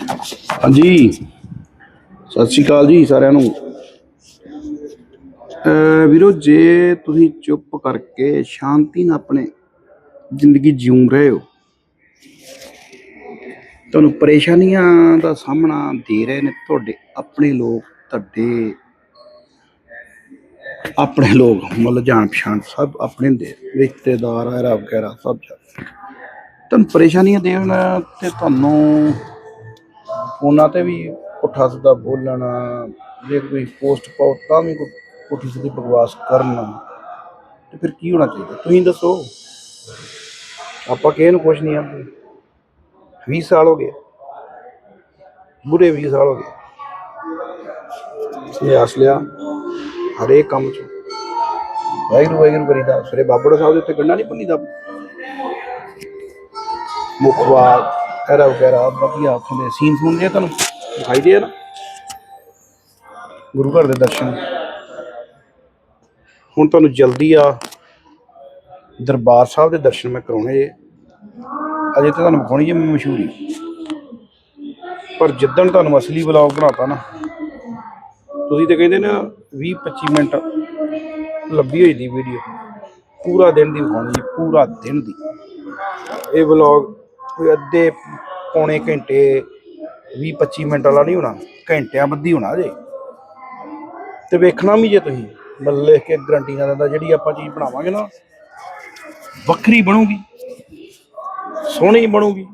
ਹਾਂਜੀ। ਸਤਿ ਸ਼੍ਰੀ ਅਕਾਲ ਜੀ ਸਾਰਿਆਂ ਨੂੰ। ਵੀਰੋ ਜੇ ਤੁਸੀਂ ਚੁੱਪ ਕਰਕੇ ਸ਼ਾਂਤੀ ਨਾਲ ਆਪਣੇ ਜ਼ਿੰਦਗੀ ਜਿਉਂ ਰਹੇ ਹੋ ਤੁਹਾਨੂੰ ਪਰੇਸ਼ਾਨੀਆਂ ਦਾ ਸਾਹਮਣਾ ਦੇ ਰਹੇ ਨੇ ਤੁਹਾਡੇ ਆਪਣੇ ਲੋਕ ਤੁਹਾਡੇ ਆਪਣੇ ਲੋਕ ਮਤਲਬ ਜਾਣ ਪਛਾਣ ਸਭ ਆਪਣੇ ਹੁੰਦੇ ਆ, ਰਿਸ਼ਤੇਦਾਰ ਆ ਵਗੈਰਾ ਸਭ ਤੁਹਾਨੂੰ ਪਰੇਸ਼ਾਨੀਆਂ ਦੇਣ ਤੇ ਤੁਹਾਨੂੰ ਫੋਨਾਂ ਤੇ ਵੀ ਪੁੱਠਾ ਸਿੱਧਾ ਬੋਲਣਾ, ਜੇ ਕੋਈ ਪੋਸਟ ਪਾਓ ਤਾਂ ਵੀ ਕੋਈ ਪੁੱਠੀ ਸਿੱਧੀ ਬਕਵਾਸ ਕਰਨਾ। ਤੇ ਫਿਰ ਕੀ ਹੋਣਾ ਚਾਹੀਦਾ? ਤੁਸੀਂ ਦੱਸੋ। ਆਪਾਂ ਕਿਸੇ ਨੂੰ ਕੁਝ ਨਹੀਂ ਆਂਦੇ। 20 ਸਾਲ ਹੋ ਗਏ। ਬੁਰੇ 20 ਸਾਲ ਹੋ ਗਏ। ਸਿਆਸ ਲਿਆ ਹਰੇਕ ਕੰਮ ਚ। ਵਾਹਿਗੁਰੂ ਵਾਹਿਗੁਰੂ ਕਰੀਦਾ। ਸਰੇ ਬਾਬੜਾ ਸਾਹਿਬ ਦੇ ਉੱਤੇ ਗੰਡਾ ਨਹੀਂ ਪੰਨੀਦਾ ਮੁਖਵਾਦ ਐਰਾ ਵਗੈਰਾ ਵਧੀਆ ਉੱਥੋਂ ਦੇ ਸੀਨ ਸੁਣਦੇ ਆ ਤੁਹਾਨੂੰ? ਦਿਖਾਈ ਦੇ ਨਾ? ਗੁਰੂ ਘਰ ਦੇ ਦਰਸ਼ਨ। ਹੁਣ ਤੁਹਾਨੂੰ ਜਲਦੀ ਆ ਦਰਬਾਰ ਸਾਹਿਬ ਦੇ ਦਰਸ਼ਨ ਮੈਂ ਕਰਾਉਣੇ ਜੇ। ਅਜੇ ਤਾਂ ਤੁਹਾਨੂੰ ਵਿਖਾਉਣੀ ਜੇ ਮੈਂ ਮਸ਼ਹੂਰੀ। ਪਰ ਜਿੱਦਣ ਤੁਹਾਨੂੰ ਅਸਲੀ ਵਲੌਗ ਬਣਾਤਾ ਨਾ, ਤੁਸੀਂ ਤੇ ਕਹਿੰਦੇ ਨਾ 20 25 ਮਿੰਟ ਲੱਭੀ ਹੋਈ ਦੀ ਵੀਡੀਓ ਪੂਰਾ ਦਿਨ ਦੀ ਵਿਖਾਉਣੀ ਜੀ, ਪੂਰਾ ਦਿਨ ਦੀ। ਇਹ ਵਲੌਗ ਕੋਈ ਅੱਧੇ ਪੌਣੇ ਘੰਟੇ 20 25 ਮਿੰਟ ਵਾਲਾ ਨਹੀਂ ਹੋਣਾ, ਘੰਟਿਆਂ ਬੱਧੀ ਹੋਣਾ ਜੇ ਤੇ ਵੇਖਣਾ ਵੀ ਜੇ ਤੁਸੀਂ ਮੈਂ ਲਿਖ ਕੇ ਗਰੰਟੀ ਨਾਲ ਦਿੰਦਾ, ਜਿਹੜੀ ਆਪਾਂ ਚੀਜ਼ ਬਣਾਵਾਂਗੇ ਨਾ, ਵੱਖਰੀ ਬਣੂਗੀ, ਸੋਹਣੀ ਬਣੂਗੀ।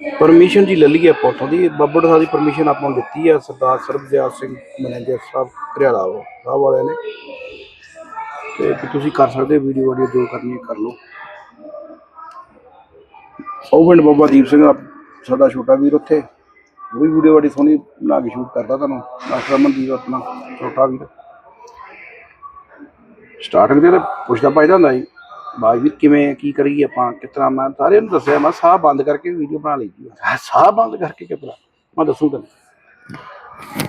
ਪਰਮਿਸ਼ਨ ਜੀ ਲੈ ਲਈਏ ਆਪਾਂ ਉੱਥੋਂ ਦੀ ਬੱਬੜ ਸਾਹਿਬ ਦੀ ਪਰਮਿਸ਼ਨ ਆਪਾਂ ਨੂੰ ਦਿੱਤੀ ਹੈ ਸਰਦਾਰ ਸਰਬਜੀਤ ਸਿੰਘ ਮੈਨੇਜਰ ਸਾਹਿਬ, ਘਰਿਆਲਾ ਸਾਹਿਬ ਵਾਲਿਆਂ ਨੇ। ਤੇ ਤੁਸੀਂ ਕਰ ਸਕਦੇ ਵੀਡੀਓ ਵੀਡੀਓ ਜੋ ਕਰਨੀ ਕਰ ਲਓ। ਉਹ ਪਿੰਡ ਬਾਬਾ ਦੀਪ ਸਿੰਘ ਆ, ਸਾਡਾ ਛੋਟਾ ਵੀਰ ਉੱਥੇ। ਉਹ ਵੀ ਵੀਡੀਓ ਬੜੀ ਸੋਹਣੀ ਬਣਾ ਕੇ ਸ਼ੂਟ ਕਰਦਾ ਤੁਹਾਨੂੰ। ਡਾਕਟਰ ਅਮਨਦੀਪ ਆਪਣਾ ਛੋਟਾ ਵੀਰ। ਸਟਾਰਟਿੰਗ ਦੇ ਤਾਂ ਪੁੱਛਦਾ ਪਾਇਦਾ ਹੁੰਦਾ ਸੀ ਬਾਈ ਵੀਰ ਕਿਵੇਂ ਕੀ ਕਰੀਏ ਆਪਾਂ? ਕਿਸ ਤਰ੍ਹਾਂ ਮੈਂ ਸਾਰਿਆਂ ਨੂੰ ਦੱਸਿਆ ਮੈਂ ਸਾਹ ਬੰਦ ਕਰਕੇ ਵੀਡੀਓ ਬਣਾ ਲਈ ਦੀ ਆ। ਸਾਹ ਬੰਦ ਕਰਕੇ ਕਿਤਨਾ ਮੈਂ ਦੱਸੂ ਤੈਨੂੰ।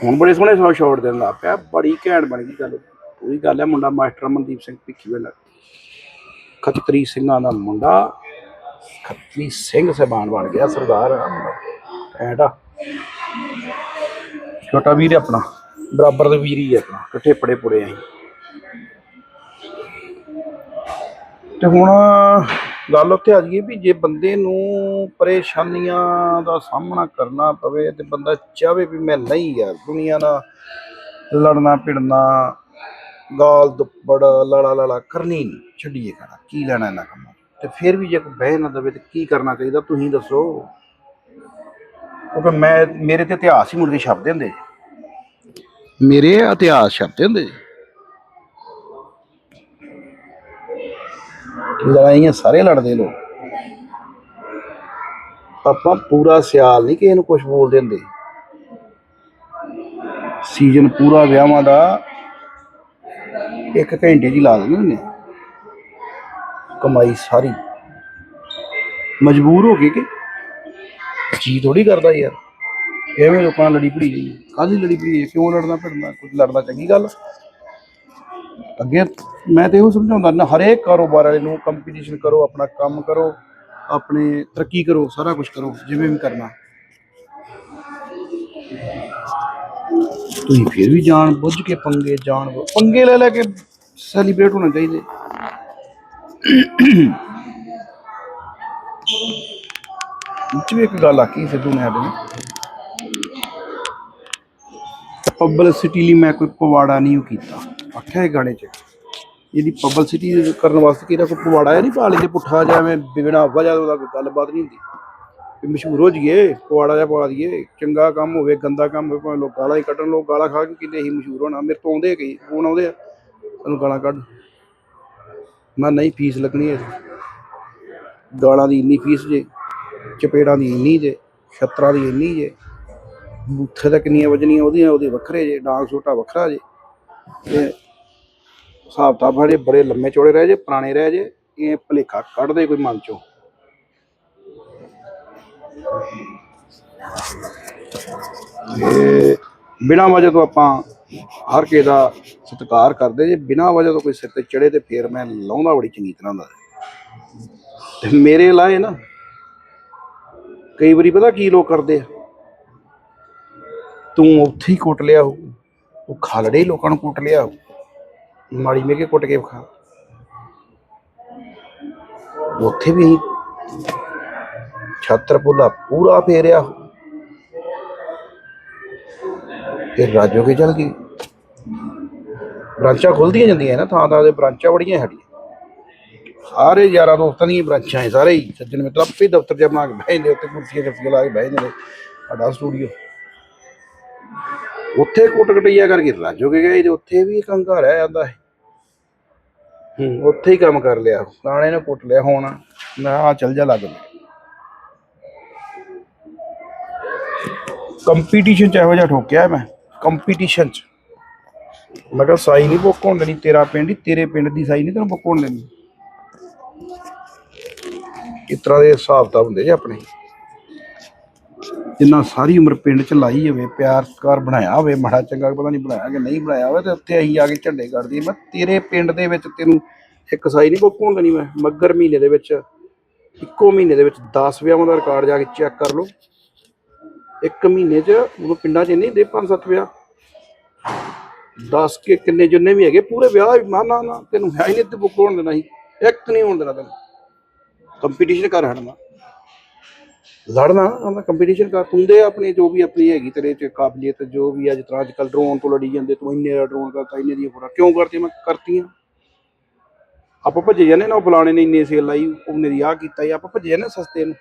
ਹੁਣ ਬੜੇ ਸੋਹਣੇ ਸੌ ਸ਼ਾਟ ਦੇਣ ਲੱਗ ਪਿਆ ਬੜੀ ਘੈਂਟ ਬਣ ਗਈ ਗੱਲ। ਉਹੀ ਗੱਲ ਹੈ ਮੁੰਡਾ ਮਾਸਟਰ ਅਮਨਦੀਪ ਸਿੰਘ ਭਿੱਖੀ ਵੇਲਾ ਖਤਰੀ ਸਿੰਘਾਂ ਦਾ ਮੁੰਡਾ ਖੱਤਰੀ ਸਿੰਘ ਸਹਿਬਾਨ ਬਣ ਗਿਆ ਸਰਦਾਰ ਐਡਾ ਛੋਟਾ ਵੀਰ ਆਪਣਾ। ਬਰਾਬਰ ਦਾ ਵੀਰ ਹੀ ਆਪਣਾ। ਇਕੱਠੇ ਪੜੇ ਪੁੜੇ ਆਂ ਤੇ ਹੁਣ ਗੱਲ ਉੱਥੇ ਆ ਗਈ ਵੀ ਜੇ ਬੰਦੇ ਨੂੰ ਪਰੇਸ਼ਾਨੀਆਂ ਦਾ ਸਾਹਮਣਾ ਕਰਨਾ ਪਵੇ ਤੇ ਬੰਦਾ ਚਾਹਵੇ ਵੀ ਮੈਂ ਨਹੀਂ ਯਾਰ, ਦੁਨੀਆ ਨਾਲ ਲੜਨਾ, ਭਿੜਨਾ ਗਾਲ ਦੁੱਪੜ ਲੜਾ ਲੜਾ ਕਰਨੀ ਨਹੀਂ। ਛੱਡੀਏ ਕਰਾ ਕੀ ਲੈਣਾ ਇਹਨਾਂ ਕੰਮਾਂ ਤੇ ਫਿਰ ਵੀ ਜੇ ਕੋਈ ਬਹਿ ਨਾ ਦਵੇ ਤੇ ਕੀ ਕਰਨਾ ਚਾਹੀਦਾ? ਤੁਸੀਂ ਦੱਸੋ। ਕਿਉਂਕਿ ਮੈਂ, ਮੇਰੇ ਤੇ ਇਤਿਹਾਸ ਹੀ ਮੁੜ ਕੇ ਛਾਪਦੇ ਹੁੰਦੇ ਮੇਰੇ ਇਤਿਹਾਸ ਛਾਪਦੇ ਹੁੰਦੇ ਲੜਾਈਆਂ ਸਾਰੇ ਲੜਦੇ ਲੋਕ। ਆਪਾਂ ਪੂਰਾ ਸਿਆਲ ਨਹੀਂ ਕਿਸੇ ਨੂੰ ਕੁਝ ਬੋਲਦੇ ਹੁੰਦੇ। ਸੀਜ਼ਨ ਪੂਰਾ ਵਿਆਹਾਂ ਦਾ ਇੱਕ ਘੰਟੇ ਦੀ ਲਾ ਦਿੰਦੇ ਹੁੰਦੇ। ਕਮਾਈ ਸਾਰੀ। ਮਜਬੂਰ ਹੋ ਕੇ ਕਿ ਜੀ ਥੋੜੀ ਕਰਦਾ ਯਾਰ। ਐਵੇਂ ਲੋਕਾਂ ਨਾਲ ਲੜੀ ਭੜੀ ਜਾਈਏ। ਕਾਹਦੀ ਲੜੀ ਭੜੀ ਜਾਈਏ? ਕਿਉਂ ਲੜਨਾ ਭਿੜਨਾ ਕੁਝ ਲੜਨਾ ਚੰਗੀ ਗੱਲ। ਅੱਗੇ ਮੈਂ ਤੇ ਇਹੋ ਸਮਝਾਉਂਦਾ ਨਾ ਹਰੇਕ ਕਾਰੋਬਾਰ ਵਾਲੇ ਨੂੰ ਕੰਪੀਟੀਸ਼ਨ ਕਰੋ, ਆਪਣਾ ਕੰਮ ਕਰੋ, ਆਪਣੇ ਤਰੱਕੀ ਕਰੋ, ਸਾਰਾ ਕੁਝ ਕਰੋ, ਜਿਵੇਂ ਵੀ ਕਰਨਾ। ਤੁਸੀਂ ਫਿਰ ਵੀ ਜਾਣ ਬੁੱਝ ਕੇ ਪੰਗੇ, ਜਾਣ ਪੰਗੇ ਲੈ ਲੈ ਕੇ ਸੈਲੀਬ੍ਰੇਟ ਹੋਣਾ ਚਾਹੀਦਾ। ਵਿੱਚ ਵੀ ਇੱਕ ਗੱਲ ਆਖੀ ਸਿੱਧੂ ਨੇ ਸਾਡੇ ਨੇ ਪਬਲਿਸਿਟੀ ਲਈ ਮੈਂ ਕੋਈ ਪਵਾੜਾ ਨਹੀਂ ਉਹ ਕੀਤਾ। ਆਖਿਆ ਇਹ ਗਾਣੇ 'ਚ। ਇਹਦੀ ਪਬਲਿਸਿਟੀ ਕਰਨ ਵਾਸਤੇ ਕਿਹੜਾ ਕੋਈ ਪਵਾੜਾ ਹੈ? ਨਹੀਂ ਪਾਲੀ ਤੇ ਪੁੱਠਾ ਜਾਵੇਂ ਬਿਗਣਾ ਵਜ੍ਹਾ ਉਹਦਾ ਕੋਈ ਗੱਲਬਾਤ ਨਹੀਂ ਹੁੰਦੀ। ਵੀ ਮਸ਼ਹੂਰ ਹੋ ਜਾਈਏ, ਪਵਾੜਾ ਜਿਹਾ ਪਾ ਦਈਏ, ਚੰਗਾ ਕੰਮ ਹੋਵੇ, ਗੰਦਾ ਕੰਮ ਹੋਵੇ, ਭਾਵੇਂ ਲੋਕ ਗਾਲਾਂ ਹੀ ਕੱਢਣ, ਲੋਕ ਗਾਲਾਂ ਖਾ ਕੇ ਕਿਤੇ ਹੀ ਮਸ਼ਹੂਰ ਹੋਣਾ। ਮੇਰੇ ਤੋਂ ਆਉਂਦੇ ਕਈ, ਫੋਨ ਆਉਂਦੇ ਆ। ਤੈਨੂੰ ਗਾਲਾਂ ਕੱਢ। ਮੈਂ ਨਹੀਂ, ਫੀਸ ਲੱਗਣੀ ਹੈ। ਗਾਲਾਂ ਦੀ ਇੰਨੀ ਫੀਸ ਜੇ, ਚਪੇੜਾਂ ਦੀ ਇੰਨੀ ਜੇ, ਛੱਤਰਾਂ ਦੀ ਇੰਨੀ ਜੇ, ਬੂਥੇ ਤਾਂ ਕਿੰਨੀਆਂ ਵਜਣੀਆਂ ਉਹਦੀਆਂ, ਉਹਦੇ ਵੱਖਰੇ ਜੇ, ਡਾਂਗ ਛੋਟਾ ਵੱਖਰਾ ਜੇ। ਤੇ ਹਿਸਾਬ ਤਾਂ ਬੜੇ ਬੜੇ ਲੰਮੇ ਚੌੜੇ ਰਹਿ ਜੇ, ਪੁਰਾਣੇ ਰਹਿ ਜੇ, ਇਹ ਭਲੇਖਾ ਕੱਢਦੇ ਕੋਈ ਮਨ ਚੋਂ। ਤੇ ਬਿਨਾਂ ਵਜ੍ਹਾ ਤੋਂ ਆਪਾਂ ਹਰ ਕਿਸੇ ਦਾ ਸਤਿਕਾਰ ਕਰਦੇ, ਜੇ ਬਿਨਾਂ ਵਜ੍ਹਾ ਤੋਂ ਕੋਈ ਸਿਰ ਤੇ ਚੜੇ ਤੇ ਫੇਰ ਮੈਂ ਲਾਉਂਦਾ ਬੜੀ ਚੰਗੀ ਤਰ੍ਹਾਂ ਦਾ। ਤੇ ਮੇਰੇ ਲਾਏ ਨਾ, ਕਈ ਵਾਰੀ ਪਤਾ ਕੀ ਲੋਕ ਕਰਦੇ ਆ? ਤੂੰ ਉੱਥੇ ਹੀ ਕੁੱਟ ਲਿਆ ਹੋ ਉਹ ਖਾਲੜੇ ਲੋਕਾਂ ਨੂੰ ਕੁੱਟ ਲਿਆ ਹੋ ਮਾੜੀ ਮੇ ਕੁੱਟ ਕੇ ਵਿਖਾ। ਉੱਥੇ ਵੀ ਅਸੀਂ ਛਾਤਰ ਪੂਰਾ ਫੇਰਿਆ ਫਿਰ ਰਾਜੋ ਕੇ ਚਲ ਗਈ? ਬ੍ਰਾਂਚਾਂ ਖੁੱਲਦੀਆਂ ਜਾਂਦੀਆਂ ਨਾ ਥਾਂ ਥਾਂ ਤੇ ਬ੍ਰਾਂਚਾਂ ਬੜੀਆਂ ਸਾਡੀਆਂ। ਸਾਰੇ ਯਾਰਾਂ ਦੋਸਤਾਂ ਦੀਆਂ ਬ੍ਰਾਂਚਾਂ ਹੈ ਸਾਰੇ ਹੀ। ਸੱਜਣ ਮਿੱਤਰ ਆਪੇ ਦਫ਼ਤਰ ਚ ਬਣਾ ਕੇ ਬਹਿ ਜਾਂਦੇ ਉੱਤੇ ਕੁਰਸੀਆਂ ਕੁਰਸੀਆਂ ਲਾ ਕੇ ਬਹਿ ਜਾਂਦੇ। ਨੇ ਸਾਡਾ ਸਟੂਡੀਓ ਉੱਥੇ ਕੁੱਟ ਕਟਈਆ ਕਰਕੇ ਰਾਜੋ ਕੇ ਗਏ, ਤੇ ਉੱਥੇ ਵੀ ਇੱਕ ਰਹਿ ਜਾਂਦਾ ਹੈ ਹੂੰ, ਉੱਥੇ ਹੀ ਕੰਮ ਕਰ ਲਿਆ। ਪੁਰਾਣੇ ਨੇ ਕੁੱਟ ਲਿਆ, ਹੁਣ ਮੈਂ ਚੱਲ ਜਾ ਲੱਗ ਗਿਆ ਕੰਪੀਟੀਸ਼ਨ ਚ ਇਹੋ ਜਿਹਾ ਠੋਕਿਆ ਮੈਂ। ਕੰਪੀਟੀਸ਼ਨ ਚ। ਮੈਂ ਕਿਹਾ ਸਾਈ ਨਹੀਂ ਬੁੱਕ ਹੋਣ ਦੇਣੀ, ਤੇਰਾ ਪਿੰਡ ਹੀ, ਤੇਰੇ ਪਿੰਡ ਦੀ ਸਾਈ ਨਹੀਂ ਤੈਨੂੰ ਬੁੱਕ ਹੋਣ ਦੇਣੀ। ਇਸ ਤਰ੍ਹਾਂ ਦੇ ਹਿਸਾਬ ਤਾਂ ਹੁੰਦੇ ਜੇ ਆਪਣੇ। ਜਿੰਨਾ ਸਾਰੀ ਉਮਰ ਪਿੰਡ ਚ ਲਾਈ ਹੋਵੇ, ਪਿਆਰ ਸਤਿਕਾਰ ਬਣਾਇਆ ਹੋਵੇ, ਮਾੜਾ ਚੰਗਾ ਪਤਾ ਨਹੀਂ ਬਣਾਇਆ ਕਿ ਨਹੀਂ ਬਣਾਇਆ ਹੋਵੇ, ਤੇ ਉੱਥੇ ਅਸੀਂ ਆ ਕੇ ਝੰਡੇ ਕੱਢਦੀ ਮੈਂ ਤੇਰੇ ਪਿੰਡ ਦੇ ਵਿੱਚ ਤੈਨੂੰ ਇੱਕ ਸਾਈ ਨਹੀਂ ਬੁੱਕ ਹੋਣ ਦੇਣੀ ਮੈਂ। ਮੱਗਰ ਮਹੀਨੇ ਦੇ ਵਿੱਚ, ਇੱਕੋ ਮਹੀਨੇ ਦੇ ਵਿੱਚ 10 ਵਿਆਹਾਂ ਦਾ ਰਿਕਾਰਡ ਜਾ ਕੇ ਚੈੱਕ ਕਰ ਲਓ। ਇੱਕ ਮਹੀਨੇ 'ਚ ਉਹ ਪਿੰਡਾਂ 'ਚ ਨਹੀਂ ਦੇ ਪੰਜ ਸੱਤ ਵਿਆਹ। 10 ਕੇ ਕਿੰਨੇ ਜਿੰਨੇ ਵੀ ਹੈਗੇ, ਪੂਰੇ ਵਿਆਹ ਨਾ ਨਾ ਨਾ, ਤੈਨੂੰ ਹੈ ਹੀ ਨਹੀਂ ਤੇ ਬੁੱਕ ਹੋਣ ਦੇਣਾ ਸੀ। ਇੱਕ ਨਹੀਂ ਹੋਣ ਦੇਣਾ ਤੈਨੂੰ। ਕੰਪੀਟੀਸ਼ਨ ਕਰ ਹਟਣਾ। ਲੜਨਾ ਉਹਦਾ ਕੰਪੀਟੀਸ਼ਨ ਕਰ। ਤੂੰ ਦੇ ਆਪਣੀ, ਜੋ ਵੀ ਆਪਣੀ ਹੈਗੀ ਤੇਰੇ 'ਚ ਕਾਬਲੀਅਤ, ਜੋ ਵੀ ਅੱਜ ਤਰ੍ਹਾਂ ਅੱਜ ਕੱਲ ਡਰੋਨ ਤੋਂ ਲੜੀ ਜਾਂਦੇ, ਤੂੰ ਇੰਨੇ ਦਾ ਡਰੋਨ ਕਰਤਾ, ਇੰਨੇ ਦੀ ਫੋਟੋ ਕਿਉਂ ਕਰਤੀ ਮੈਂ ਕਰਤੀਆਂ। ਆਪਾਂ ਭੱਜੇ ਜਾਂਦੇ ਨਾ, ਉਹ ਬੁਲਾਣੇ ਨੇ ਇੰਨੇ ਸੇਲ ਲਾਈ, ਉਹਨੇ ਦੀ ਆਹ ਕੀਤਾ ਆਪਾਂ ਭੱਜੇ ਜਾਂਦੇ ਸਸਤੇ ਨੂੰ।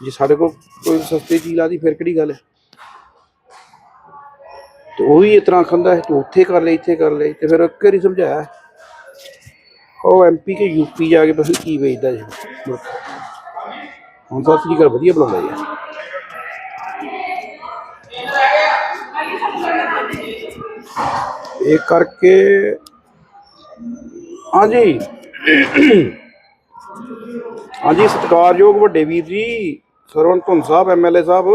ਜੇ ਸਾਡੇ ਕੋਲ ਕੋਈ ਸਸਤੀ ਚੀਜ਼ ਆਦੀ ਫਿਰ ਕਿਹੜੀ ਗੱਲ ਹੈ? ਤੇ ਉਹ ਵੀ ਇਸ ਖੰਦਾ ਹੈ, ਤੂੰ ਉੱਥੇ ਕਰ ਲੈ, ਇੱਥੇ ਕਰ ਲੈ, ਤੇ ਫਿਰ ਇੱਕ ਵਾਰੀ ਸਮਝਾਇਆ ਉਹ ਐਮਪੀ ਕੇ ਯੂਪੀ ਜਾ ਕੇ ਬਸ ਕੀ ਵੇਚਦਾ ਜੀ। ਹੁਣ ਤਾਂ ਸ੍ਰੀ ਅਕਾਲ, ਵਧੀਆ ਬਣਾਉਂਦਾ ਯਾਰ ਇਹ ਕਰਕੇ ਹਾਂਜੀ। ਹਾਂਜੀ, ਸਤਿਕਾਰਯੋਗ ਵੱਡੇ ਵੀਰ ਜੀ ਸਰਵਨ ਧੁੰਨ ਸਾਹਿਬ ਐਮਐਲਏ ਸਾਹਿਬ।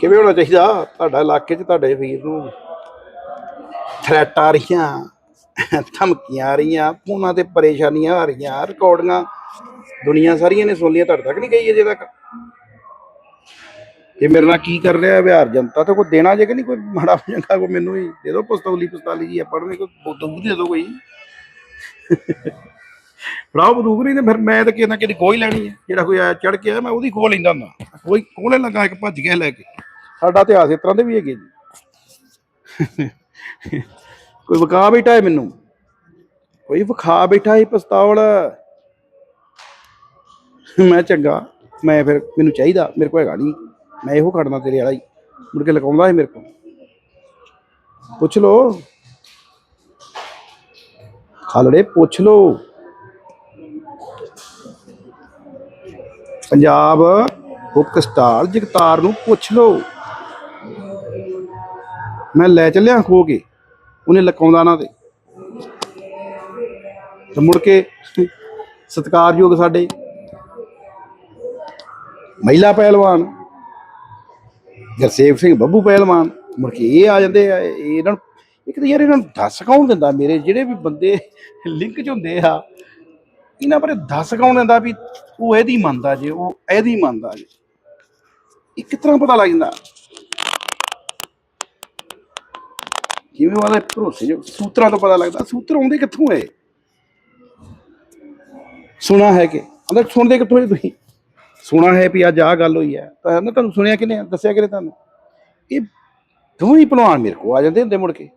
ਕਿਵੇਂ ਹੋਣਾ ਚਾਹੀਦਾ ਤੁਹਾਡਾ ਇਲਾਕੇ 'ਚ, ਤੁਹਾਡੇ ਵੀਰ ਨੂੰ? ਥ੍ਰੈਟ ਆ ਰਹੀਆਂ, ਧਮਕੀਆਂ ਆ ਰਹੀਆਂ, ਫੋਨਾਂ ਤੇ ਪਰੇਸ਼ਾਨੀਆਂ ਆ ਰਹੀਆਂ, ਰਿਕਾਰਡਿੰਗਾਂ ਦੁਨੀਆ ਸਾਰੀਆਂ ਨੇ ਸੁਣ ਲਿਆ ਤੁਹਾਡੇ ਤੱਕ ਨਹੀਂ ਗਈ ਅਜੇ ਤੱਕ? ਇਹ ਮੇਰੇ ਨਾਲ ਕੀ ਕਰ ਰਿਹਾ ਵਿਹਾਰ ਜਨਤਾ, ਤਾਂ ਕੋਈ ਦੇਣਾ ਜੇ ਕਿ ਨਹੀਂ, ਕੋਈ ਮਾੜਾ ਚੰਗਾ ਕੋਈ ਮੈਨੂੰ ਹੀ ਦੇ ਦਿਓ ਪਸਤੌਲੀ ਪਸਤਾਲੀ ਜੀ, ਆਪਾਂ ਨੂੰ ਕੋਈ ਬੰਦੂਕ ਦੇ ਦਿਓ ਕੋਈ। ਫੜਾਓ ਬੰਦੂਕ ਨਹੀਂ ਤੇ ਫਿਰ ਮੈਂ ਤਾਂ ਕਿਸੇ ਨਾ ਕਿਸੇ ਦੀ ਖੋਹ ਲੈਣੀ ਹੈ, ਜਿਹੜਾ ਕੋਈ ਆਇਆ ਚੜ ਕੇ ਆਇਆ, ਮੈਂ ਉਹਦੀ ਖੋਹ ਲੈਂਦਾ ਹੁੰਦਾ। ਕੋਈ ਕੋਲੇ ਲੱਗਾ ਇੱਕ ਭੱਜ ਗਿਆ ਲੈ ਕੇ। ਸਾਡਾ ਇਤਿਹਾਸ ਇਸ ਤਰ੍ਹਾਂ ਦੇ ਵੀ ਹੈਗੇ ਜੀ। ਕੋਈ ਵਿਖਾ ਬੈਠਾ ਹੈ ਮੈਨੂੰ? ਕੋਈ ਵਿਖਾ ਬੈਠਾ ਹੈ ਪਿਸਤੌਲ? ਮੈਂ ਚੰਗਾ, ਮੈਂ ਫਿਰ ਮੈਨੂੰ ਚਾਹੀਦਾ, ਮੇਰੇ ਕੋਲ ਹੈਗਾ ਨਹੀਂ। ਮੈਂ ਇਹੋ ਖੜਨਾ ਤੇਰੇ ਵਾਲਾ ਹੀ। ਮੁੜ ਕੇ ਲਗਾਉਂਦਾ ਹੈ ਮੇਰੇ ਕੋਲ। ਪੁੱਛ ਲੋ ਖਾਲੜੇ ਪੁੱਛ ਲੋ ਪੰਜਾਬ ਬੁੱਕ ਸਟਾਲ ਜਗਤਾਰ ਨੂੰ ਪੁੱਛ ਲਓ। ਮੈਂ ਲੈ ਚੱਲਿਆ ਖੋ ਕੇ, ਉਹਨੇ ਲਕਾਉਂਦਾ ਨਾ ਤੇ। ਤੇ ਮੁੜ ਕੇ ਸਤਿਕਾਰਯੋਗ ਸਾਡੇ ਮਹਿਲਾ ਪਹਿਲਵਾਨ ਗੁਰਸੇਵ ਸਿੰਘ ਬੱਬੂ ਪਹਿਲਵਾਨ, ਮੁੜ ਕੇ ਇਹ ਆ ਜਾਂਦੇ ਆ ਇਹਨਾਂ ਨੂੰ ਇੱਕ ਤਾਂ ਯਾਰ ਇਹਨਾਂ ਨੂੰ ਦੱਸ ਕੌਣ ਦਿੰਦਾ ਮੇਰੇ? ਜਿਹੜੇ ਵੀ ਬੰਦੇ ਲਿੰਕ 'ਚ ਹੁੰਦੇ ਆ, ਇਹਨਾਂ ਬਾਰੇ ਦੱਸ ਕੌਣ ਦਿੰਦਾ ਵੀ ਉਹ ਇਹਦੀ ਮੰਨਦਾ ਜੇ, ਉਹ ਇਹਦੀ ਮੰਨਦਾ ਜੇ। ਇਹ ਕਿਸ ਤਰ੍ਹਾਂ ਪਤਾ ਲੱਗ ਜਾਂਦਾ? ਜਿਵੇਂ ਉਹਦੇ ਭਰੋਸੇ ਜੋ ਸੂਤਰਾਂ ਤੋਂ ਪਤਾ ਲੱਗਦਾ? ਸੂਤਰ ਆਉਂਦੇ ਕਿੱਥੋਂ ਹੈ ਸੁਣਾ ਹੈ ਕਿ? ਅੰਦਰ ਸੁਣਦੇ ਕਿੱਥੋਂ ਹੈ ਤੁਸੀਂ? ਸੁਣਾ ਹੈ ਵੀ ਅੱਜ ਆਹ ਗੱਲ ਹੋਈ ਹੈ। ਤਾਂ ਨਾ ਤੁਹਾਨੂੰ ਸੁਣਿਆ ਕਿਨੇ ਦੱਸਿਆ ਕਿਨੇ ਤੁਹਾਨੂੰ? ਇਹ ਦੋਵੇਂ ਹੀ ਭਲਵਾਨ ਮੇਰੇ ਕੋ ਆ ਜਾਂਦੇ ਹੁੰਦੇ ਮੁੜ ਕੇ।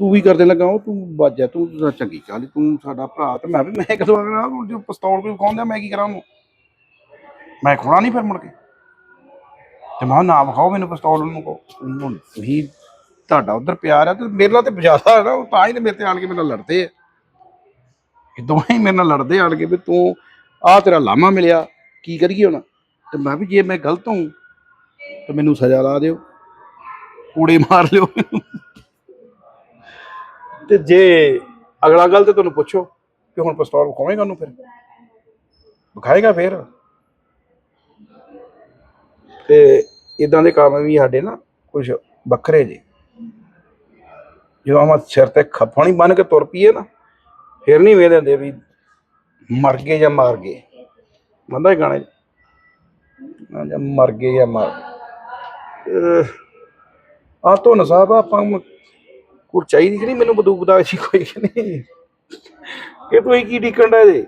ਤੂੰ ਵੀ ਕਰਦੇ ਲੱਗਾ ਉਹ, ਤੂੰ ਬਾਜਾ ਤੂੰ ਤਾਂ ਚੰਗੀ ਗੱਲ ਤੂੰ ਸਾਡਾ ਭਰਾ। ਤੇ ਮੈਂ ਵੀ ਮੈਂ ਕਦੋਂ ਆਣਾ ਜੋ ਪਿਸਤੌਲ ਕੋਈ ਵਿਖਾਉਂਦਾ ਮੈਂ ਕੀ ਕਰਾਂ ਉਹਨੂੰ? ਮੈਂ ਖੋਣਾ ਨਹੀਂ ਫਿਰ ਮੁੜ ਕੇ। ਤੇ ਮੈਂ ਕਿਹਾ ਨਾ ਵਿਖਾਓ ਮੈਨੂੰ ਪਿਸਤੌਲ ਉਹਨੂੰ ਕੋ ਹੁਣ ਤੁਸੀਂ ਤੁਹਾਡਾ ਉਧਰ ਪਿਆਰ ਹੈ ਤੇ ਮੇਰੇ ਨਾਲ ਤੇ ਜ਼ਿਆਦਾ ਹੈ ਨਾ, ਉਹ ਤਾਂ ਹੀ ਤੇ ਮੇਰੇ ਤੇ ਆਣ ਕੇ ਮੇਰੇ ਨਾਲ ਲੜਦੇ ਆ। ਇਹ ਦੋਵੇਂ ਮੇਰੇ ਨਾਲ ਲੜਦੇ ਆਣ ਕੇ ਵੀ ਤੂੰ ਆ ਤੇਰਾ ਲਾਮਾ ਮਿਲਿਆ, ਕੀ ਕਰੀਏ ਹੁਣ? ਤੇ ਮੈਂ ਵੀ ਜੇ ਮੈਂ ਗਲਤ ਹਾਂ ਤਾਂ ਮੈਨੂੰ ਸਜ਼ਾ ਲਾ ਦਿਓ। ਕੂੜੇ ਮਾਰ ਲਿਓ। ਤੇ ਜੇ ਅਗਲਾ ਗੱਲ ਤੇ ਤੁਹਾਨੂੰ ਪੁੱਛੋ ਕਿ ਹੁਣ ਪਿਸਤੌਲ ਵਿਖਾਵੇਂਗਾ ਉਹਨੂੰ ਫਿਰ? ਵਿਖਾਏਗਾ ਫਿਰ। ਤੇ ਇਦਾਂ ਦੇ ਕੰਮ ਵੀ ਸਾਡੇ ਨਾ ਕੁਝ ਵੱਖਰੇ ਜੇ। ਜਦੋਂ ਆਮਾ ਸਿਰ ਤੇ ਖੱਫਣੀ ਬੰਨ ਕੇ ਤੁਰ ਪਈਏ ਨਾ, ਫਿਰ ਨਹੀਂ ਵੇਖਦੇ ਹੁੰਦੇ ਵੀ ਮਰ ਗਏ ਜਾਂ ਮਾਰ ਗਏ। ਬੰਦਾ ਗਾਣੇ ਜਾਂ ਮਰ ਗਏ ਜਾਂ ਮਰ ਗਏ। ਆ ਧੁਨ ਸਾਹਿਬ ਆਪਾਂ ਮ- ਚਾਹੀਦੀ ਕਿ ਨਹੀਂ? ਮੈਨੂੰ ਬਦੂਕ ਬਦਾ ਸੀ ਕੋਈ ਕਿ ਨਹੀਂ। ਕਿ ਤੁਸੀਂ ਕੀ ਡਿੱਕਣ ਦਾ ਜੇ?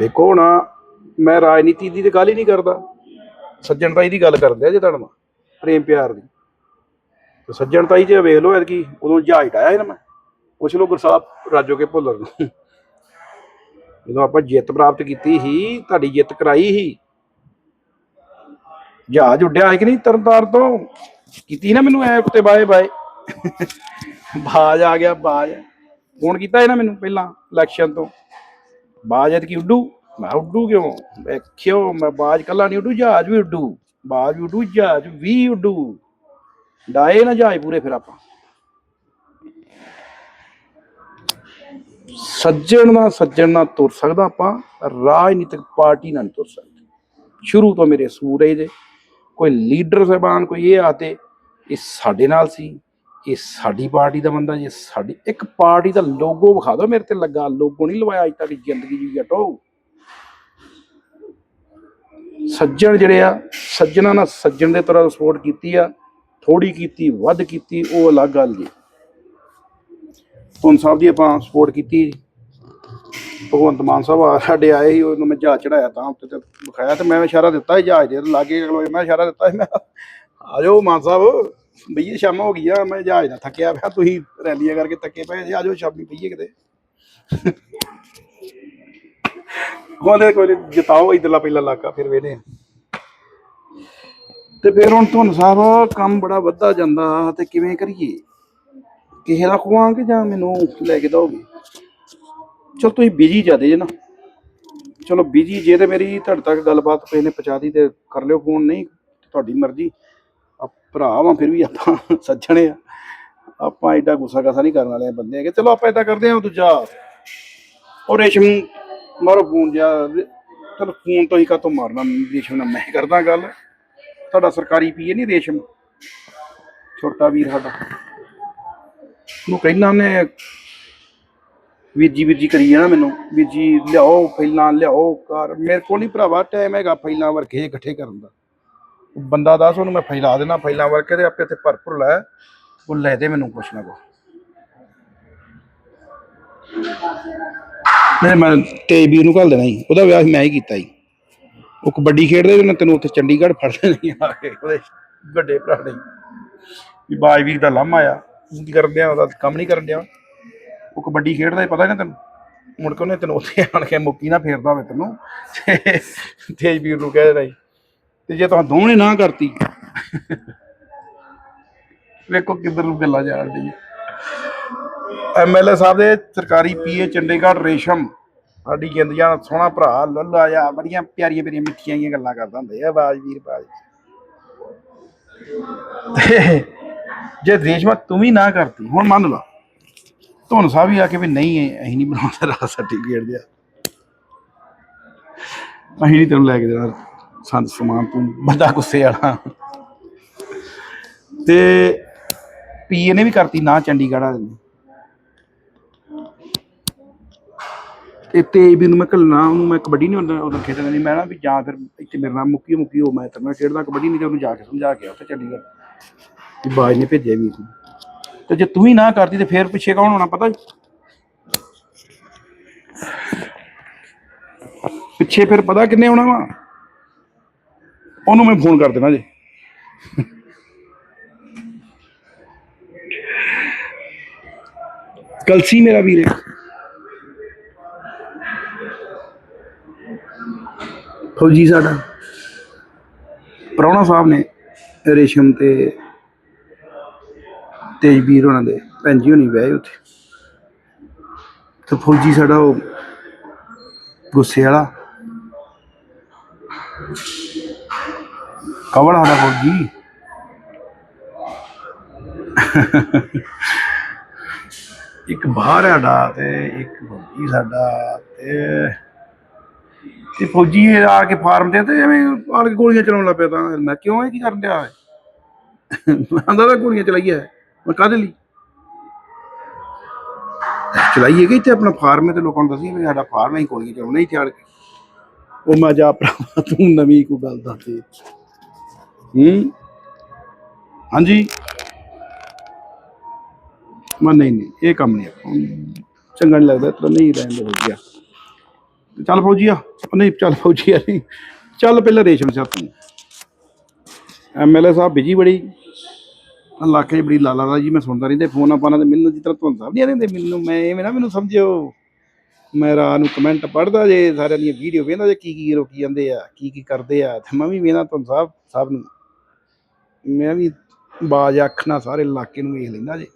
ਦੇਖੋ ਨਾ ਮੈਂ ਰਾਜਨੀਤੀ ਦੀ ਤੇ ਗੱਲ ਹੀ ਨਹੀਂ ਕਰਦਾ। ਸੱਜਣਤਾਈ ਦੀ ਗੱਲ ਕਰਦੇ ਆ ਜੇ ਤੁਹਾਡੇ ਪ੍ਰੇਮ ਪਿਆਰ ਦੀ। ਤੇ ਸੱਜਣਤਾਈ ਜੇ ਵੇਖ ਲਓ ਐਤਕੀ, ਉਦੋਂ ਜਹਾਜ਼ ਡਾਇਆ ਸੀ ਨਾ ਮੈਂ। ਪੁੱਛ ਲਓ ਗੁਰਸਾਹਿਬ ਰਾਜੋ ਕੇ ਭੁੱਲਰ ਨੂੰ। ਜਦੋਂ ਆਪਾਂ ਜਿੱਤ ਪ੍ਰਾਪਤ ਕੀਤੀ ਸੀ, ਤੁਹਾਡੀ ਜਿੱਤ ਕਰਾਈ ਸੀ। ਜਹਾਜ਼ ਉੱਡਿਆ ਹੈ ਕਿ ਨਹੀਂ ਤਰਨਤਾਰ ਤੋਂ? ਕੀਤੀ ਨਾ ਮੈਨੂੰ ਐ ਉੱਤੇ ਬਾਏ ਬਾਏ। ਬਾਜ ਆ ਗਿਆ, ਬਾਜ। ਫੋਨ ਕੀਤਾ ਇਹਨਾਂ ਮੈਨੂੰ ਪਹਿਲਾਂ ਇਲੈਕਸ਼ਨ ਤੋਂ। ਬਾਜ ਐਤ ਕੀ ਉੱਡੂ। ਮੈਂ ਉੱਡੂ ਕਿਉਂ? ਮੈਂ ਮੈਂ ਬਾਜ ਕੱਲਾ ਨਹੀਂ ਉੱਡੂ, ਜਹਾਜ਼ ਵੀ ਉੱਡੂ। ਬਾਜ ਵੀ ਉੱਡੂ, ਜਹਾਜ਼ ਵੀ ਉੱਡੂ। ਡਾਏ ਨਾ ਜਹਾਜ਼ ਪੂਰੇ ਫਿਰ ਆਪਾਂ। ਸੱਜਣ ਨਾਲ ਸੱਜਣ ਨਾਲ ਤੁਰ ਸਕਦਾ ਆਪਾਂ। ਰਾਜਨੀਤਿਕ ਪਾਰਟੀ ਨਾਲ ਤੁਰ ਸਕਦੇ। ਸ਼ੁਰੂ ਤੋਂ ਮੇਰੇ ਸੂਰ ਜੇ ਕੋਈ ਲੀਡਰ ਸਾਹਿਬਾਨ ਕੋਈ ਇਹ ਆਤੇ ਇਹ ਸਾਡੇ ਨਾਲ ਸੀ, ਇਹ ਸਾਡੀ ਪਾਰਟੀ ਦਾ ਬੰਦਾ ਜੇ ਸਾਡੀ, ਇੱਕ ਪਾਰਟੀ ਦਾ ਲੋਗੋ ਵਿਖਾ ਦਿਓ, ਮੇਰੇ ਤੇ ਲੱਗਾ ਲੋਗੋ ਨਹੀਂ ਲਵਾਇਆ ਅਜ ਤੱਕ ਜ਼ਿੰਦਗੀ ਜੀ ਜਟੋ ਸੱਜਣ ਜਿਹੜੇ ਆ, ਸੱਜਣਾ ਨਾਲ ਸੱਜਣ ਦੇ ਤਰ੍ਹਾਂ ਸਪੋਰਟ ਕੀਤੀ ਆ ਥੋੜੀ ਕੀਤੀ, ਵੱਧ ਕੀਤੀ, ਉਹ ਅਲੱਗ ਗੱਲ ਜੀ। ਧੁੰਨ ਸਾਹਿਬ ਦੀ ਆਪਾਂ ਸਪੋਰਟ ਕੀਤੀ ਭਗਵੰਤ ਮਾਨ ਸਾਹਿਬ ਆ ਸਾਡੇ ਆਏ ਸੀ ਉਹਨੂੰ ਮੈਂ ਜਹਾਜ਼ ਚੜਾਇਆ ਤਾਂ ਉੱਤੇ ਤੇ ਵਿਖਾਇਆ ਤੇ ਮੈਂ ਇਸ਼ਾਰਾ ਦਿੱਤਾ ਸੀ ਜਹਾਜ਼ ਦੇ ਲਾਗੇ ਖਲੋਏ ਮੈਂ ਇਸ਼ਾਰਾ ਦਿੱਤਾ ਸੀ ਮੈਂ ਆ ਮਾਨ ਸਾਹਿਬ ਬਈਏ ਸ਼ਾਮ ਹੋ ਗਈ ਆ ਮੈਂ ਜਹਾਜ਼ ਦਾ ਥੱਕਿਆ ਪਿਆ ਤੁਸੀਂ ਰੈਲੀਆਂ ਕਰਕੇ ਥੱਕੇ ਪਏ ਜੀ ਆ ਸ਼ਾਮੀ ਪਈਏ ਕਿਤੇ। ਉਹਦੇ ਕੋਈ ਨੀ, ਜਿਤਾਓ ਇਧਰਲਾ ਪਹਿਲਾ ਇਲਾਕਾ ਫਿਰ ਵੇਨੇ ਤੇ ਫਿਰ ਹੁਣ ਤੁਹਾਨੂੰ ਸਾਹਿਬ ਕੰਮ ਬੜਾ ਵੱਧਾ ਜਾਂਦਾ ਤੇ ਕਿਵੇਂ ਕਰੀਏ? ਕਿਸੇ ਦਾ ਖਵਾਂਗੇ ਜਾਂ ਮੈਨੂੰ ਲੈ ਕੇ ਦੋਗੇ ਚਲ ਤੁਸੀਂ ਬਿਜ਼ੀ ਜਾਦੇ ਜੇ ਨਾ। ਚਲੋ ਬਿਜ਼ੀ ਜੇ ਤੇ ਮੇਰੀ ਤੁਹਾਡੇ ਤੱਕ ਗੱਲਬਾਤ ਪਏ ਨੇ ਪਹੁੰਚਾਦੀ ਤੇ ਕਰ ਲਿਓ ਫੋਨ, ਨਹੀਂ ਤੁਹਾਡੀ ਮਰਜ਼ੀ। ਆ ਭਰਾ ਵਾਂ ਫਿਰ ਵੀ ਆਪਾਂ ਸੱਜਣੇ ਆ। ਆਪਾਂ ਐਡਾ ਗੁੱਸਾ ਗਾਸਾ ਨਹੀਂ ਕਰਨ ਵਾਲੇ ਬੰਦੇ ਹੈਗੇ। ਚਲੋ ਆਪਾਂ ਏਦਾਂ ਕਰਦੇ ਹਾਂ ਦੂਜਾ। ਉਹ ਰੇਸ਼ਮ, ਮਾਰੋ ਫੋਨ ਜਾਂ ਚਲੋ ਫੋਨ ਤੋਂ ਹੀ ਕਾ ਤੋਂ ਮਾਰਨਾ। ਰੇਸ਼ਮ ਨਾਲ ਮੈਂ ਕਰਦਾ ਗੱਲ। ਤੁਹਾਡਾ ਸਰਕਾਰੀ ਪੀਏ ਨਹੀਂ ਰੇਸ਼ਮ? ਛੋਟਾ ਵੀਰ ਸਾਡਾ। ਨੂੰ ਕਹਿੰਦਾ ਉਹਨੇ ਵੀਰ ਜੀ ਵੀਰ ਜੀ ਕਰੀ ਜਾਣਾ ਮੈਨੂੰ। ਵੀਰ ਜੀ, ਲਿਆਓ ਫਾਈਲਾਂ, ਲਿਆਓ ਕਰ ਮੇਰੇ ਕੋਲ ਨਹੀਂ ਭਰਾਵਾ ਟਾਈਮ ਹੈਗਾ ਫਾਈਲਾਂ ਵਰਕੇ ਇਕੱਠੇ ਕਰਨ ਦਾ। ਬੰਦਾ ਦੱਸ ਉਹਨੂੰ ਮੈਂ ਫੈਲਾ ਦੇਣਾ, ਫਾਈਲਾਂ ਵਰਕੇ ਤੇ ਆਪੇ ਤੇ ਭਰਪੂਰ ਲੈ। ਉਹ ਲੈ ਦੇ ਮੈਨੂੰ ਕੁਛ ਨਾ ਕੋ ਨਹੀਂ, ਮੈਂ ਤੇ ਵੀ ਉਹਨੂੰ ਘੱਲ ਦੇਣਾ ਸੀ। ਉਹਦਾ ਵਿਆਹ ਮੈਂ ਹੀ ਕੀਤਾ ਸੀ। ਉਹ ਕਬੱਡੀ ਖੇਡਦੇ ਉਹਨੇ ਤੈਨੂੰ ਉੱਥੇ ਚੰਡੀਗੜ੍ਹ ਫੜ ਲੈਣੀ ਆ। ਕੇ ਉਹਦੇ ਵੱਡੇ ਭਰਾ ਨੇ। ਵੀ ਬਾਜਵੀਰ ਦਾ ਲਾਮਾ ਆ ਕੀ ਕਰਨ ਦਿਆ ਉਹਦਾ ਕੰਮ ਨਹੀਂ ਕਰਨ ਡਿਆ। ਉਹ ਕਬੱਡੀ ਖੇਡਦਾ ਹੀ ਪਤਾ ਨਾ ਤੈਨੂੰ? ਮੁੜ ਕੇ ਉਹਨੇ ਤੈਨੂੰ ਉੱਥੇ ਆਣ ਕੇ ਮੁੱਕੀ ਨਾ ਫੇਰਦਾ ਹੋਵੇ ਤੈਨੂੰ। ਤੇਜਵੀਰ ਨੂੰ ਕਹਿ ਦੇਣਾ ਸੀ, ਤੇ ਜੇ ਤੁਸੀਂ ਦੋਵੇਂ ਨਾ ਕਰਤੀ। ਵੇਖੋ ਕਿੱਧਰ ਨੂੰ ਗੱਲਾਂ ਜਾਣ ਦੀ ਐਮਐਲਏ ਸਾਹਿਬ ਦੇ ਸਰਕਾਰੀ ਪੀਏ ਚੰਡੀਗੜ੍ਹ ਰੇਸ਼ਮ, ਸਾਡੀ ਜਿੰਦਗੀਆਂ ਸੋਹਣਾ ਭਰਾ, ਲੱਲਾ ਆ ਬੜੀਆਂ ਪਿਆਰੀਆਂ ਪਿਆਰੀਆਂ ਮਿੱਠੀਆਂ ਜਿਹੀਆਂ ਗੱਲਾਂ ਕਰਦਾ ਹੁੰਦੇ ਆ ਬਾਜਵੀਰ ਬਾਜ ਜੇ ਰੇਸ਼ਮਾ ਤੂੰ ਵੀ ਨਾ ਕਰਤੀ, ਹੁਣ ਮੰਨ ਲਾ। ਧੁਨ ਸਾਹਿਬ ਵੀ ਆ ਕੇ ਵੀ ਨਹੀਂ ਇਹ ਅਸੀਂ ਨਹੀਂ ਬਣਾਉਂਦਾ ਰਾਤ ਸਰਟੀਫਿਕੇਟ ਦਿਆ ਅਸੀਂ ਨਹੀਂ ਤੈਨੂੰ ਲੈ ਕੇ ਦੇਣਾ ਸੰਤ ਸਮਾਨ ਤੂੰ, ਬੰਦਾ ਗੁੱਸੇ ਵਾਲਾ। ਤੇ ਪੀਏ ਨੇ ਵੀ ਕਰਤੀ ਨਾ ਚੰਡੀਗੜ੍ਹ ਵਾਲੇ ਨੇ। ਤੇ ਤੇ ਵੀ ਨੂੰ ਮੈਂ ਘੱਲਣਾ, ਉਹਨੂੰ ਮੈਂ ਕਬੱਡੀ ਨਹੀਂ ਹੁੰਦਾ ਉਦੋਂ ਖੇਡਣ ਨਹੀਂ ਮੈਂ ਨਾ ਵੀ ਜਾਂ ਫਿਰ ਇੱਥੇ ਮੇਰੇ ਨਾਲ ਮੁੱਕੀ ਮੁੱਕੀ ਹੋ, ਮੈਂ ਤਾਂ ਮੈਂ ਖੇਡਦਾ ਕਬੱਡੀ, ਨਹੀਂ ਤੇ ਉਹਨੂੰ ਜਾ ਕੇ ਸਮਝਾ ਕੇ ਉੱਥੇ ਚੰਡੀਗੜ੍ਹ। ਵੀ ਬਾਜ ਨੇ ਭੇਜਿਆ ਵੀ ਤੇ ਜੇ ਤੂੰ ਹੀ ਨਾ ਕਰਦੀ ਤੇ ਫੇਰ ਪਿੱਛੇ ਕੌਣ ਹੋਣਾ ਪਤਾ? ਪਿੱਛੇ ਫਿਰ ਪਤਾ ਕਿੰਨੇ ਆਉਣਾ ਵਾ? ਉਹਨੂੰ ਮੈਂ ਫੋਨ ਕਰ ਦੇਣਾ ਜੀ। ਕਲਸੀ ਮੇਰਾ ਵੀਰ ਫੌਜੀ ਸਾਡਾ। ਪ੍ਰਾਹੁਣਾ ਸਾਹਿਬ ਨੇ ਰੇਸ਼ਮ ਤੇ ਤੇਜਵੀਰ ਉਹਨਾਂ ਦੇ, ਭੈਣ ਜੀ ਹੋਣੀ ਵਿਆਹੇ ਉੱਥੇ। ਤੇ ਫੌਜੀ ਸਾਡਾ ਉਹ ਗੁੱਸੇ ਵਾਲਾ। ਕਵਲ ਸਾਡਾ ਫੌਜੀ। ਇੱਕ ਬਾਹਰ ਸਾਡਾ ਤੇ ਇੱਕ ਫੌਜੀ ਸਾਡਾ ਤੇ ਤੇ ਫੌਜੀ ਇਹ ਆ ਕੇ ਫਾਰਮ ਤੇ ਤੇ ਐਵੇਂ ਆਣ ਕੇ ਗੋਲੀਆਂ ਚਲਾਉਣ ਲੱਗ ਪਿਆ ਤਾਂ। ਮੈਂ ਕਿਉਂ ਇਹ ਕੀ ਕਰਨ ਡਿਆ ਹੈ ਆਂਦਾ ਤਾਂ ਗੋਲੀਆਂ ਚਲਾਈਏ। ਮੈਂ ਕਾਹਦੇ ਲਈ? ਚਲਾਈਏ ਕਿ ਇੱਥੇ ਆਪਣਾ ਫਾਰਮ ਹੈ ਤੇ ਲੋਕਾਂ ਨੂੰ ਦੱਸੀਏ ਵੀ ਸਾਡਾ ਫਾਰਮ ਹੈ ਹੀ ਚਲਾਉਣਾ ਹੀ ਤਿਆਰ ਉਹ ਮੈਂ ਜਾ ਭਰਾਵਾ, ਤੂੰ ਨਵੀਂ ਕੋਈ ਗੱਲ ਦੱਸ ਦੇ। ਹੂੰ? ਹਾਂਜੀ? ਮੈਂ ਨਹੀਂ ਨਹੀਂ, ਇਹ ਕੰਮ ਨਹੀਂ ਆਪਾਂ ਚੰਗਾ ਨਹੀਂ ਲੱਗਦਾ ਤਾਂ ਨਹੀਂ ਰਹਿੰਦੇ ਹੋ ਗਿਆ। ਚੱਲ ਫੌਜੀਆ ਉਹ ਨਹੀਂ, ਚੱਲ ਫੌਜੀਆ ਨਹੀਂ। ਚੱਲ ਪਹਿਲਾਂ ਰੇਸ਼ਮ ਸਿਆ ਤੂੰ ਐਮਐਲਏ ਸਾਹਿਬ ਬਿਜ਼ੀ ਬੜੀ। ਇਲਾਕੇ 'ਚ ਬੜੀ ਲਾਲਾ ਦਾ ਜੀ, ਮੈਂ ਸੁਣਦਾ ਰਹਿੰਦਾ, ਫੋਨ ਆਪਾਂ ਤੇ ਮੈਨੂੰ ਜਿਸ ਤਰ੍ਹਾਂ ਤੁਹਾਨੂੰ ਸਾਹਿਬ ਨਹੀਂ ਰਹਿੰਦੇ ਮੈਨੂੰ ਮੈਂ ਐਵੇਂ ਨਾ ਮੈਨੂੰ ਸਮਝਿਓ। ਮੈਂ ਰਾਤ ਨੂੰ ਕਮੈਂਟ ਪੜਦਾ ਜੇ, ਸਾਰਿਆਂ ਦੀਆਂ ਵੀਡੀਓ ਵੇਖਦਾ ਜੇ ਕੀ ਕੀ ਰੋਕੀ ਜਾਂਦੇ ਆ ਕੀ ਕੀ ਕਰਦੇ ਆ, ਤੇ ਮੈਂ ਵੀ ਵੇਖਦਾ ਤੁਹਾਨੂੰ ਸਾਹਿਬ ਸਾਹਿਬ ਨੂੰ ਮੈਂ ਵੀ ਬਾਜ ਆਖਣਾ ਸਾਰੇ ਇਲਾਕੇ ਨੂੰ ਵੇਖ ਲੈਂਦਾ ਜੇ।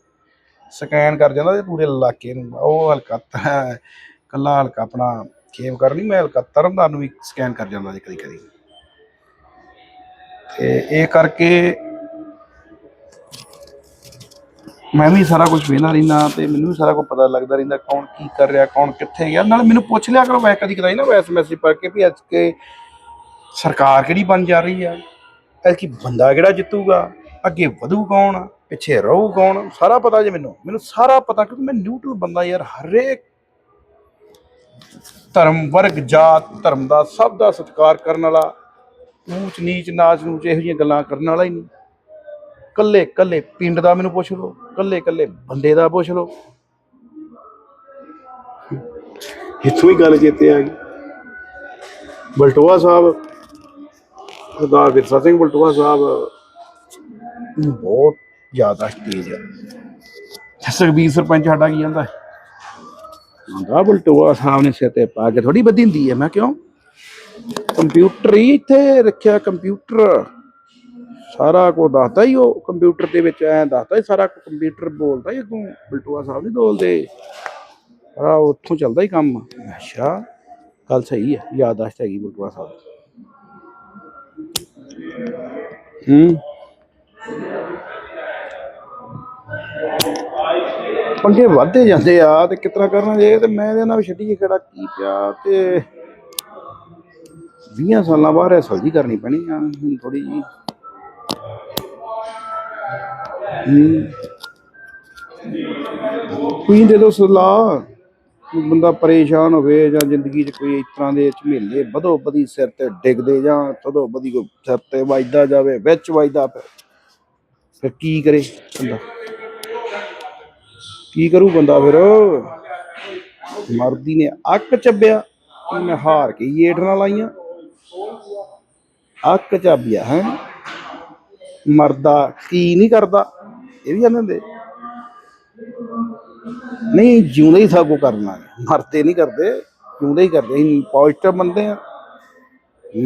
ਸਕੈਨ ਕਰ ਜਾਂਦਾ ਜੇ ਪੂਰੇ ਇਲਾਕੇ ਨੂੰ। ਉਹ ਹਲਕਾ ਹੈ ਕੱਲਾ ਹਲਕਾ ਆਪਣਾ ਖੇਮ ਕਰਨੀ ਮੈਂ ਹਲਕਾ ਤਰਨਤਾਰਨ ਨੂੰ ਵੀ ਸਕੈਨ ਕਰ ਜਾਂਦਾ ਜੇ ਕਦੀ ਕਦੀ ਤੇ ਇਹ ਕਰਕੇ ਮੈਂ ਵੀ ਸਾਰਾ ਕੁਝ ਵੇਖਦਾ ਰਹਿੰਦਾ ਤੇ ਮੈਨੂੰ ਵੀ ਸਾਰਾ ਕੁਝ ਪਤਾ ਲੱਗਦਾ ਰਹਿੰਦਾ ਕੌਣ ਕੀ ਕਰ ਰਿਹਾ, ਕੌਣ ਕਿੱਥੇ ਗਿਆ। ਨਾਲ ਮੈਨੂੰ ਪੁੱਛ ਲਿਆ ਕਰੋ, ਮੈਂ ਕਦੀ ਕਦਾਈ ਨਾ ਵੈਸ ਮੈਸੇਜ ਪਾ ਕੇ ਵੀ ਅੱਜ ਕੇ ਸਰਕਾਰ ਕਿਹੜੀ ਬਣ ਜਾ ਰਹੀ ਆ। ਐਤਕੀ ਬੰਦਾ ਕਿਹੜਾ ਜਿੱਤੂਗਾ, ਅੱਗੇ ਵਧੂ ਕੌਣ, ਪਿੱਛੇ ਰਹੂ ਕੌਣ, ਸਾਰਾ ਪਤਾ ਜੇ ਮੈਨੂੰ। ਮੈਨੂੰ ਸਾਰਾ ਪਤਾ ਕਿਉਂਕਿ ਮੈਂ ਨਿਊਟਰਲ ਬੰਦਾ ਯਾਰ, ਹਰੇਕ ਧਰਮ, ਵਰਗ, ਜਾਤ, ਧਰਮ ਦਾ ਸਭ ਦਾ ਸਤਿਕਾਰ ਕਰਨ ਵਾਲਾ ਊਚ ਨੀਚ ਨਾਚ ਨੂਚ ਇਹੋ ਜਿਹੀਆਂ ਗੱਲਾਂ ਕਰਨ ਵਾਲਾ ਹੀ ਨਹੀਂ। ਕੱਲੇ ਕੱਲੇ ਪਿੰਡ ਦਾ ਮੈਨੂੰ ਪੁੱਛ ਲਓ ਕੱਲੇ ਕੱਲੇ ਬੰਦੇ ਦਾ ਪੁੱਛ ਲਓ। ਇੱਥੋਂ ਹੀ ਗੱਲ ਚੇਤੇ ਆ ਗਈ। ਬਲਟੋਆ ਸਾਹਿਬ ਸਰਦਾਰ ਵਿਰਸਾ ਸਿੰਘ ਬਲਟੋਆ ਸਾਹਿਬ ਬਹੁਤ ਜ਼ਿਆਦਾ ਤੇਜ਼ ਆ। ਸੁਖਬੀਰ ਸਰਪੰਚ ਸਾਡਾ ਕੀ ਕਹਿੰਦਾ? ਆਂਦਾ ਬਲਟੋਆ ਸਾਹਿਬ ਨੇ ਸਿਰ ਤੇ ਪਾ ਕੇ ਥੋੜੀ ਬੱਧੀ ਹੁੰਦੀ ਹੈ ਮੈਂ ਕਿਉਂ? ਕੰਪਿਊਟਰ ਹੀ ਇੱਥੇ ਰੱਖਿਆ ਕੰਪਿਊਟਰ। ਸਾਰਾ ਕੁਝ ਦੱਸਦਾ ਹੀ ਉਹ ਕੰਪਿਊਟਰ ਦੇ ਵਿੱਚ ਐ ਦੱਸਦਾ ਹੀ ਸਾਰਾ ਕੰਪਿਊਟਰ ਬੋਲਦਾ ਹੀ ਅੱਗੋਂ ਬਲਟੋਆ ਸਾਹਿਬ ਨਹੀਂ ਬੋਲਦੇ। ਸਾਰਾ ਉੱਥੋਂ ਚੱਲਦਾ ਹੀ ਕੰਮ। ਅੱਛਾ, ਗੱਲ ਸਹੀ ਹੈ ਯਾਦਾਸ਼ਤ ਹੈਗੀ ਬਲਟੋਆ ਸਾਹਿਬ ਹੂੰ। ਪੰਗੇ ਵੱਧਦੇ ਜਾਂਦੇ ਆ ਤੇ ਕਿਤਨਾ ਕਰਨਾ ਜੇ ਤੇ ਮੈਂ ਇਹਦੇ ਨਾਲ ਵੀ ਛੱਡੀਏ ਕੀ ਪਿਆ ਤੇ 20 ਸਾਲਾਂ ਬਾਅਦ ਅਸਲ ਜੀ ਕਰਨੀ ਪੈਣੀ ਆ, ਹੁਣ ਥੋੜੀ ਜੀ ਕੋਈ ਦੇ ਦੋ ਸਲਾਹ ਬੰਦਾ ਪਰੇਸ਼ਾਨ ਹੋਵੇ ਜਾਂ ਜ਼ਿੰਦਗੀ 'ਚ ਕੋਈ ਇਸ ਤਰ੍ਹਾਂ ਦੇ ਝਮੇਲੇ ਵਧੋ ਵਧੀ ਸਿਰ ਤੇ ਡਿੱਗਦੇ ਜਾਂ ਤਦੋਂ ਵਧੀ ਕੋਈ ਸਿਰ ਤੇ ਵੱਜਦਾ ਜਾਵੇ, ਵਿੱਚ ਵੱਜਦਾ ਫਿਰ ਕੀ ਕਰੇ ਬੰਦਾ? ਕੀ ਕਰੂ ਬੰਦਾ ਫਿਰ? ਮਰਦੀ ਨੇ ਅੱਕ ਚੱਬਿਆ, ਮੈਂ ਹਾਰ ਕੇ ਹੀ ਏਟ ਨਾਲ ਆਈਆਂ ਅੱਕ ਚੱਬਿਆ ਹੈ? ਮਰਦਾ ਕੀ ਨਹੀਂ ਕਰਦਾ? ਇਹ ਵੀ ਕਹਿੰਦੇ ਹੁੰਦੇ ਨਹੀਂ, ਜਿਉਂਦੇ ਹੀ ਸਭ ਕੁਝ ਕਰਨਾ ਹੈ। ਮਰਦੇ ਨਹੀਂ ਕਰਦੇ, ਜਿਉਂਦੇ ਹੀ ਕਰਦੇ। ਅਸੀਂ ਪੋਜ਼ਿਟਿਵ ਬੰਦੇ ਆ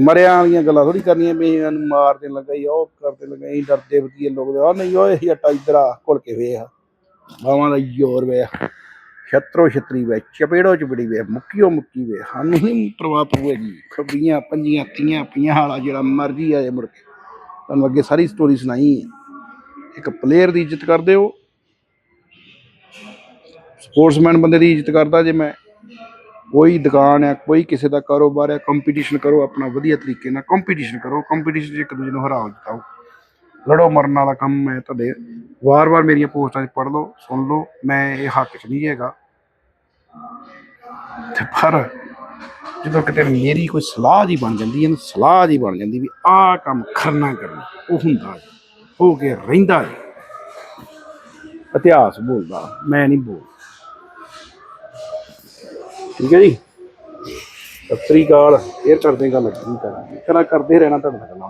ਮਰਿਆਂ ਵਾਲੀਆਂ ਗੱਲਾਂ ਥੋੜੀ ਕਰਨੀਆਂ ਵੀ ਇਹਨਾਂ ਨੂੰ ਮਾਰ ਦੇਣ ਉਹ ਕਰਦੇ ਲੱਗਾ, ਅਸੀਂ ਡਰਦੇ ਵਧੀਆ ਲੋਕ ਆ ਨਹੀਂ ਓਏ ਇਹ ਅੱਟਾ ਆ, ਘੁਲ ਕੇ ਵੇਖ। ਬਾਵਾਂ ਦਾ ਜ਼ੋਰ ਵੇ। ਛਤਰੋ ਛਤਰੀ ਵੇ, ਚਪੇੜੋ ਚਪੜੀ ਵੇ, ਮੁੱਕੀਓ ਮੁੱਕੀ ਵੇ। ਸਾਨੂੰ ਨਹੀਂ ਪ੍ਰਵਾਹ ਪਊਗੀ ਖੱਬੀਆਂ, ਪੰਜੀਆਂ, ਤੀਆਂ ਪੀਆਂ ਵਾਲਾ ਜਿਹੜਾ ਮਰਜ਼ੀ ਆ ਜੇ ਮੁੜ ਕੇ। ਤੁਹਾਨੂੰ ਅੱਗੇ ਸਾਰੀ ਸਟੋਰੀ ਸੁਣਾਈ ਹੈ। ਇੱਕ ਪਲੇਅਰ ਦੀ ਇੱਜ਼ਤ ਕਰਦੇ ਹੋ? ਸਪੋਰਟਸਮੈਨ ਬੰਦੇ ਦੀ ਇੱਜ਼ਤ ਕਰਦਾ ਜੇ ਮੈਂ? ਕੋਈ ਦੁਕਾਨ ਹੈ, ਕੋਈ ਕਿਸੇ ਦਾ ਕਾਰੋਬਾਰ ਹੈ ਕੰਪੀਟੀਸ਼ਨ ਕਰੋ ਆਪਣਾ, ਵਧੀਆ ਤਰੀਕੇ ਨਾਲ ਕੰਪੀਟੀਸ਼ਨ ਕਰੋ ਕੰਪੀਟੀਸ਼ਨ 'ਚ ਇੱਕ ਦੂਜੇ ਨੂੰ ਹਰਾਓ ਜਿਤਾਓ। ਲੜੋ ਮਰਨ ਵਾਲਾ ਕੰਮ ਮੈਂ ਤੁਹਾਡੇ, ਵਾਰ-ਵਾਰ ਮੇਰੀਆਂ ਪੋਸਟਾਂ 'ਚ ਪੜ੍ਹ ਲਓ, ਸੁਣ ਲਓ, ਮੈਂ ਇਹ ਹੱਕ 'ਚ ਨਹੀਂ ਹੈਗਾ। ਤੇ ਪਰ ਜਦੋਂ ਕਿਤੇ ਮੇਰੀ ਕੋਈ ਸਲਾਹ ਜੀ ਬਣ ਜਾਂਦੀ ਹੈ ਨਾ ਸਲਾਹ ਜੀ ਬਣ ਜਾਂਦੀ ਵੀ ਆਹ ਕੰਮ ਕਰਨਾ ਕਰਨਾ, ਉਹ ਹੁੰਦਾ ਜੀ ਹੋ ਕੇ ਰਹਿੰਦਾ ਜੀ ਇਤਿਹਾਸ ਬੋਲਦਾ, ਮੈਂ ਨਹੀਂ ਬੋਲ। ਠੀਕ ਹੈ ਜੀ? ਸਤਿ ਸ੍ਰੀ ਅਕਾਲ। ਫੇਰ ਕਰਦੇ ਗੱਲ ਕੀ ਕਰਾਂਗੇ ਕਰਾਂ ਕਰਦੇ ਰਹਿਣਾ ਤੁਹਾਡੇ ਨਾਲ ਗੱਲਾਂ।